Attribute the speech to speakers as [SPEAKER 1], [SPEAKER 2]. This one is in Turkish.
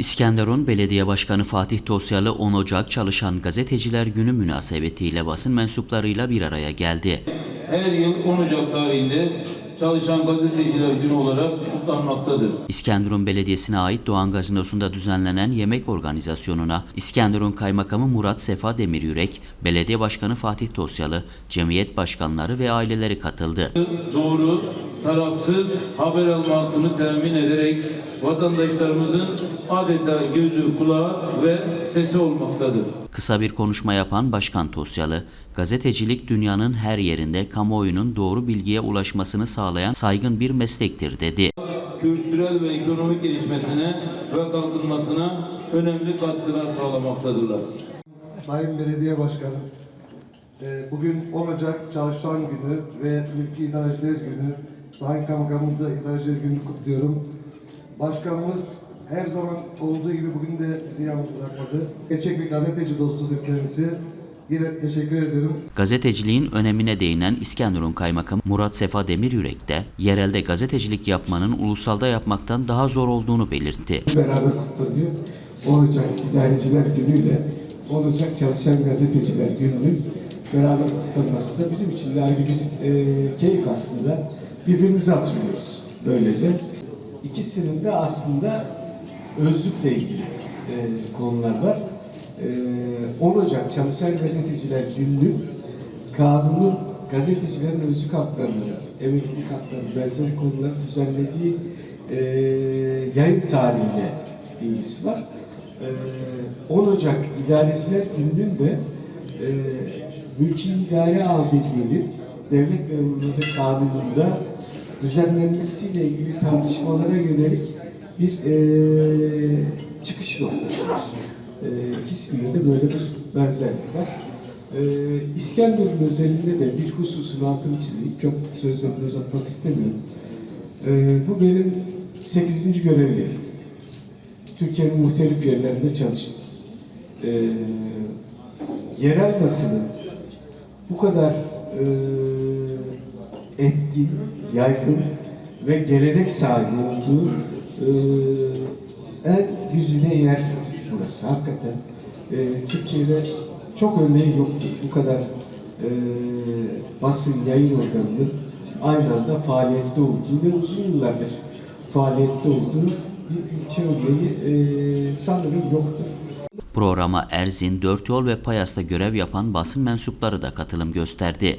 [SPEAKER 1] İskenderun Belediye Başkanı Fatih Tosyalı 10 Ocak Çalışan Gazeteciler Günü münasebetiyle basın mensuplarıyla bir araya geldi.
[SPEAKER 2] her yıl 10 Ocak tarihinde Çalışan Gazeteciler Günü olarak kutlanmaktadır.
[SPEAKER 1] İskenderun Belediyesi'ne ait Doğan Gazinosu'nda düzenlenen yemek organizasyonuna İskenderun Kaymakamı Murat Sefa Demiryürek, Belediye Başkanı Fatih Tosyalı, cemiyet başkanları ve aileleri katıldı.
[SPEAKER 2] Doğru, tarafsız haber alma hakkını temin ederek vatandaşlarımızın adeta gözü, kulağı ve sesi olmaktadır.
[SPEAKER 1] Kısa bir konuşma yapan Başkan Tosyalı, gazetecilik dünyanın her yerinde kamuoyunun doğru bilgiye ulaşmasını sağlayan saygın bir meslektir dedi.
[SPEAKER 2] Kültürel ve ekonomik gelişmesine ve kalkınmasına önemli katkılar sağlamaktadırlar.
[SPEAKER 3] Sayın Belediye Başkanı, e, bugün 10 Ocak Çalışan Günü ve Mülki İdareciler Günü, Sayın Kaymakamımız da İdareciler Günü kutluyorum. Başkanımız her zaman olduğu gibi bugün de bizi yalnız bırakmadı. Gerçek bir gazeteci dostudur kendisi. Yine teşekkür ediyorum.
[SPEAKER 1] Gazeteciliğin önemine değinen İskenderun Kaymakamı Murat Sefa Demiryürek de yerelde gazetecilik yapmanın ulusalda yapmaktan daha zor olduğunu belirtti.
[SPEAKER 4] beraber kutlanıyor. Olacak idareciler günüyle olacak çalışan gazeteciler gününün beraber kutlanması da bizim için de ayrı bir e, keyif aslında. Birbirimizi hatırlıyoruz böylece. İkisinin de aslında özlükle ilgili e, konular var. E, 10 Ocak Çalışan Gazeteciler Günü kanunun gazetecilerin özlük haklarını, emeklilik haklarını, benzeri konuları düzenlediği e, yayın tarihiyle ilgisi var. E, 10 Ocak İdareciler Günü'nün de e, Mülki İdare Amirliği'nin devlet memurları kanununda düzenlenmesiyle ilgili tartışmalara yönelik bir e, çıkış noktasıdır. E, ikisinde de böyle bir benzerlik var. Ee, İskenderun özelinde de bir hususun altını çizeyim. Çok sözlerimi uzatmak istemiyorum. Ee, bu benim 8. görev yerim. Türkiye'nin muhtelif yerlerinde çalıştım. Ee, yerel basının bu kadar e, etkin, yaygın ve gelenek sahibi olduğu e, en güzide yer burası. Hakikaten e, Türkiye'de çok örneği yoktur. Bu kadar e, basın yayın organının aynı anda faaliyette olduğu ve uzun yıllardır faaliyette olduğu bir ilçe örneği e, sanırım yoktur.
[SPEAKER 1] Programa Erzin, Dört Yol ve Payas'ta görev yapan basın mensupları da katılım gösterdi.